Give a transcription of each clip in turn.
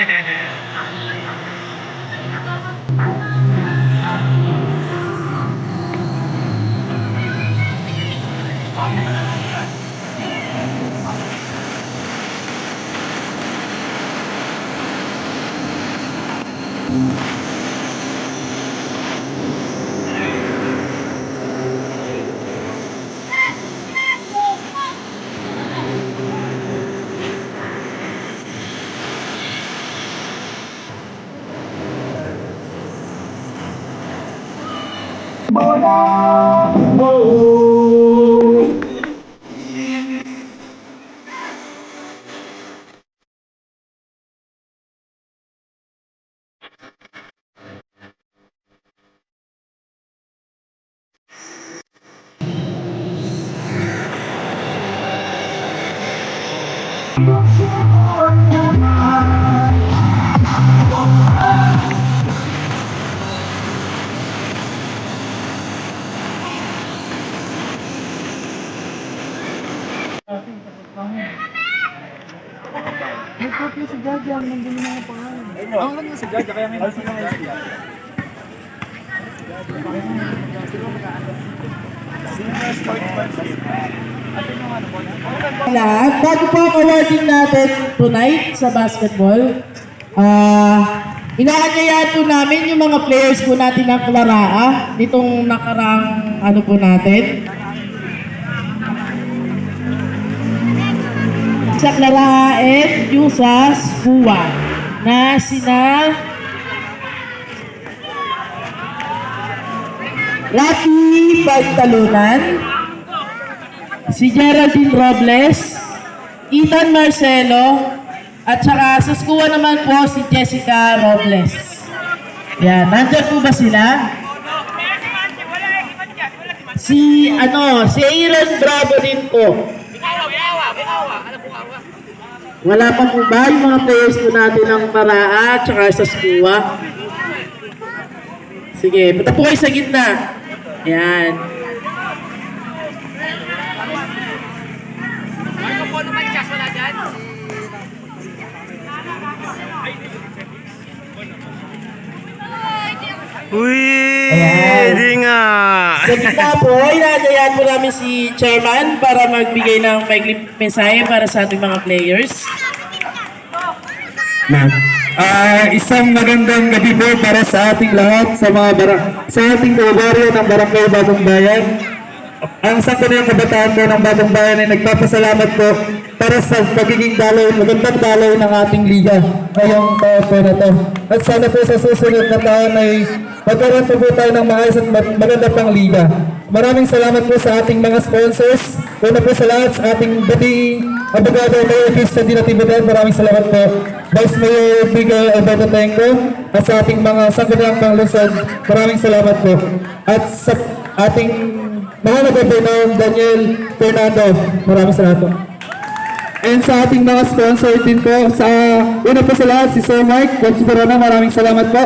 Thank you. May copy si Jaja, nandun yung mga pangalan. Ang lang si Jaja, kaya may nasa mga isla. lahat. Bago po ang awarding natin tonight sa basketball, ah, inaanyayahan po namin yung mga players po natin ng Claraa nitong nakarang ano po natin. Sa yung sa Spuwa na sina Rafi Pagtalunan, si Geraldine Robles, Ethan Marcelo, at saka sa skuwa naman po si Jessica Robles. Yan, nandyan po ba sila? Si, ano, si Aaron Bravo din po. Wala pa po ba yung mga players po natin ng Paraa at saka sa skuwa? Sige, punta po kayo sa gitna. Yan. Uy, Ayan. di nga. Sa gitna po, inaayahan po namin si Chairman para magbigay ng maigling mensahe para sa ating mga players. Ah, isang magandang gabi po para sa ating lahat sa mga barang sa ating kabaryo ng Barangay Bagong Bayan. Ang Sangguniang Kabataan po ng Bagong Bayan ay nagpapasalamat po para sa pagiging daloy, magandang daloy ng ating liga ngayong taon po na to. At sana po sa susunod na taon ay magkaroon po po tayo ng maayos at mag- maganda pang liga. Maraming salamat po sa ating mga sponsors. Una po sa lahat sa ating dating abogado Mayor Christian Di Natividad. Maraming salamat po. Vice Mayor Miguel Alberto Tenco at sa ating mga sangguniang panglusod. Maraming salamat po. At sa ating mahal na Daniel Fernando. Maraming salamat po. And sa ating mga sponsor din po, sa una po sa lahat, si Sir Mike Considerona, maraming salamat po.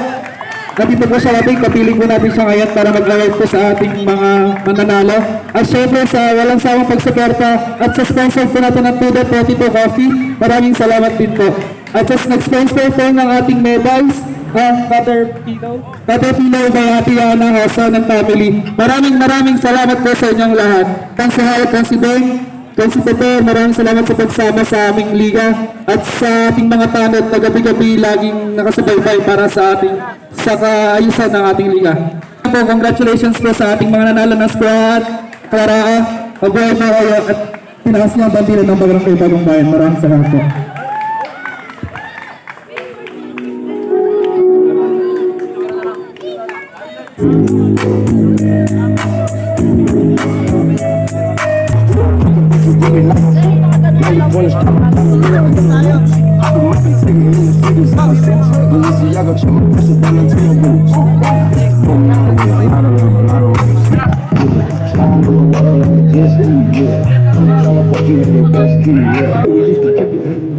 Nandito po siya natin, kapiling po natin siya ngayon para mag-award po sa ating mga mananalo. At syempre sa walang sawang pagsuporta at sa sponsor po natin ng Tudor 42 Coffee, maraming salamat din po. At sa nag-sponsor po ng ating medals, ang Caterpillar, Caterpillar by Ate Yana Hasan and family. Maraming maraming salamat po sa inyong lahat. Kansahal, Kansideng, Kansipator, maraming salamat sa pagsama sa aming liga at sa ating mga tanod na gabi-gabi laging nakasubaybay para sa ating sa kaayusan ng ating liga. Po, congratulations po sa ating mga nanalo ng squad, Clara, Abuelo, at tinaas niya ang bandila ng Barangay Bagong Bayan. Maraming salamat po. the. I don't know, I don't know, I don't know. Yes, yeah. I'm trying to fuck you best key, yeah.